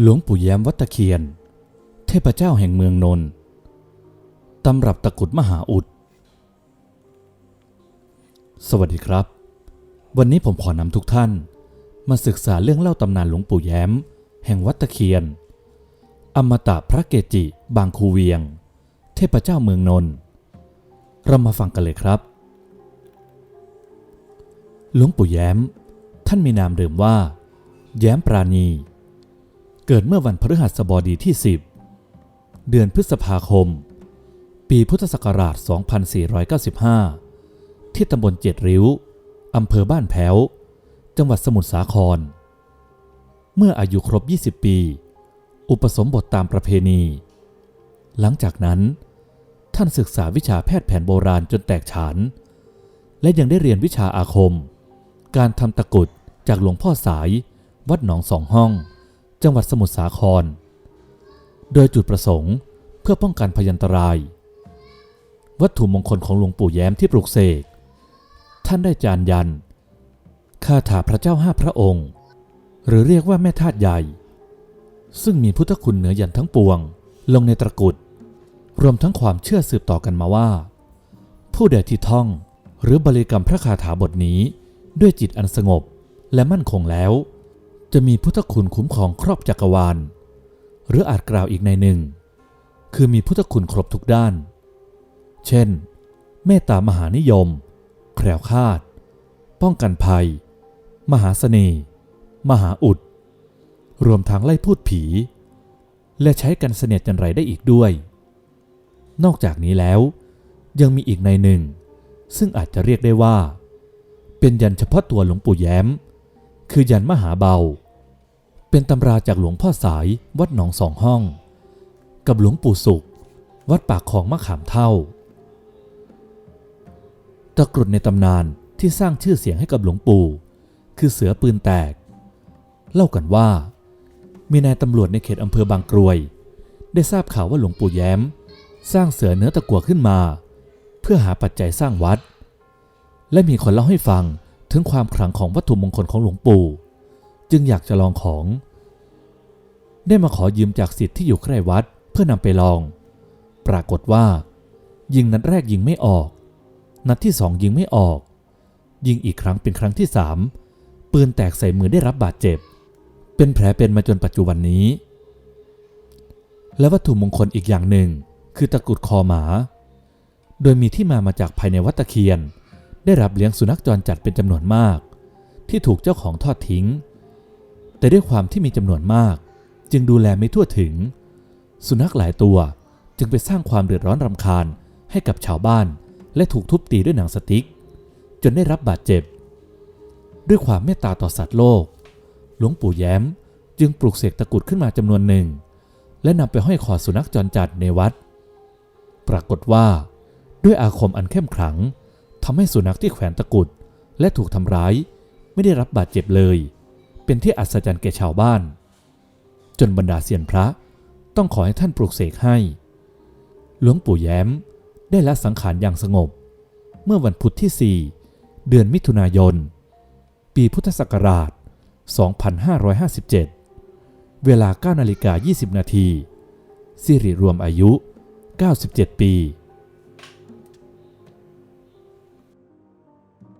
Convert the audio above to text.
หลวงปู่แย้มวัตะเคียน เทพเจ้าแห่งเมืองนนท์ตำรับตะกุดมหาอุด สวัสดีครับ วันนี้ผมขอนำทุกท่าน มาศึกษาเรื่องเล่าตำนานหลวงปู่แย้ม แห่งวัตะเคียน อมตะพระเกจิ บางคูเวียง เทพเจ้าเมืองนนท์เรามาฟังกันเลยครับ หลวงปู่แย้ม ท่านมีนามเดิมว่า แย้มปราณี เกิดเมื่อวันพฤหัสบดีที่ 10 เดือนพฤษภาคม ปีพุทธศักราช 2495 ที่ตำบลเจ็ดริ้ว อำเภอบ้านแพ้ว จังหวัดสมุทรสาคร เมื่ออายุครบ 20 ปี อุปสมบทตามประเพณี หลังจากนั้น ท่านศึกษาวิชาแพทย์แผนโบราณจนแตกฉาน และยังได้เรียนวิชาอาคม การทำตะกุดจากหลวงพ่อสายวัดหนองสองห้อง จังหวัดสมุทรสาคร โดยจุดประสงค์เพื่อป้องกันพยันตราย วัตถุมงคลของหลวงปู่แย้มที่ปลุกเสก ท่านได้จานยันคาถาพระเจ้าห้าพระองค์ หรือเรียกว่าแม่ธาตุใหญ่ ซึ่งมีพุทธคุณเหนือยันทั้งปวง ลงในตะกุด รวมทั้งความเชื่อสืบต่อกันมาว่า ผู้ใดที่ท่องหรือบริกรรมพระคาถาบทนี้ด้วยจิตอันสงบและมั่นคงแล้ว จะมีพุทธคุณคุ้มครองครอบจักรวาล หรืออาจกล่าวอีกในหนึ่ง คือมีพุทธคุณครบทุกด้าน เช่น เมตตามหานิยม แคล้วคลาด ป้องกันภัย มหาเสน่ห์ มหาอุด รวมทั้งไล่พูดผี และใช้กันเสนียดจันไรได้อีกด้วย นอกจากนี้แล้วยังมีอีกในหนึ่ง ซึ่งอาจจะเรียกได้ว่า เป็นยันเฉพาะตัวหลวงปู่แย้ม คือยันมหาเบา เป็นตำราจากหลวงพ่อสายวัดหนองสองห้อง กับหลวงปู่สุข วัดปากของมะขามเท่า ตะกรุดในตำนานที่สร้างชื่อเสียงให้กับหลวงปู่ คือเสือปืนแตก เล่ากันว่า มีนายตำรวจในเขตอำเภอบางกรวย ได้ทราบข่าวว่าหลวงปู่แย้ม สร้างเสือเนื้อตะกั่วขึ้นมา เพื่อหาปัจจัยสร้างวัด และมีคนเล่าให้ฟังถึงความขลังของวัตถุมงคลของหลวงปู่ จึงอยากจะลองของ ได้มาขอยืมจากสิทธิ์ที่อยู่ใกล้วัดเพื่อนำไปลอง ปรากฏว่า ยิงนัดแรกยิงไม่ออก นัดที่สองยิงไม่ออก ยิงอีกครั้งเป็นครั้งที่สามปืนแตกใส่มือได้รับบาดเจ็บ เป็นแผลเป็นมาจนปัจจุบันนี้ และวัตถุมงคลอีกอย่างหนึ่ง คือตะกรุดคอหมา โดยมีที่มามาจากภายในวัดตะเคียน ได้รับเลี้ยงสุนัขจรจัดเป็นจำนวนมาก ที่ถูกเจ้าของทอดทิ้ง แต่ด้วยความที่มีจำนวนมาก จึงดูแลไม่ทั่วถึง สุนัขหลายตัวจึงไปสร้างความเดือดร้อนรำคาญให้กับชาวบ้าน และถูกทุบตีด้วยหนังสติ๊ก จนได้รับบาดเจ็บ ด้วยความเมตตาต่อสัตว์โลก หลวงปู่แย้มจึงปลูกเสกตะกรุดขึ้นมาจำนวนหนึ่ง และนำไปห้อยคอสุนัขจรจัดในวัด ปรากฏว่า ด้วยอาคมอันเข้มขลังทำให้สุนัขที่แขวนตะกรุดและถูกทำร้าย ไม่ได้รับบาดเจ็บเลย เป็นที่อัศจรรย์แก่ชาวบ้าน จนบรรดาเซียนพระต้องขอให้ท่านปลูกเสกให้ หลวงปู่แย้มได้ละสังขารอย่างสงบ เมื่อวันพุธที่ 4 เดือนมิถุนายน ปีพุทธศักราช 2557 เวลา9นาฬิกา20 นาทีสิริรวมอายุ 97 ปี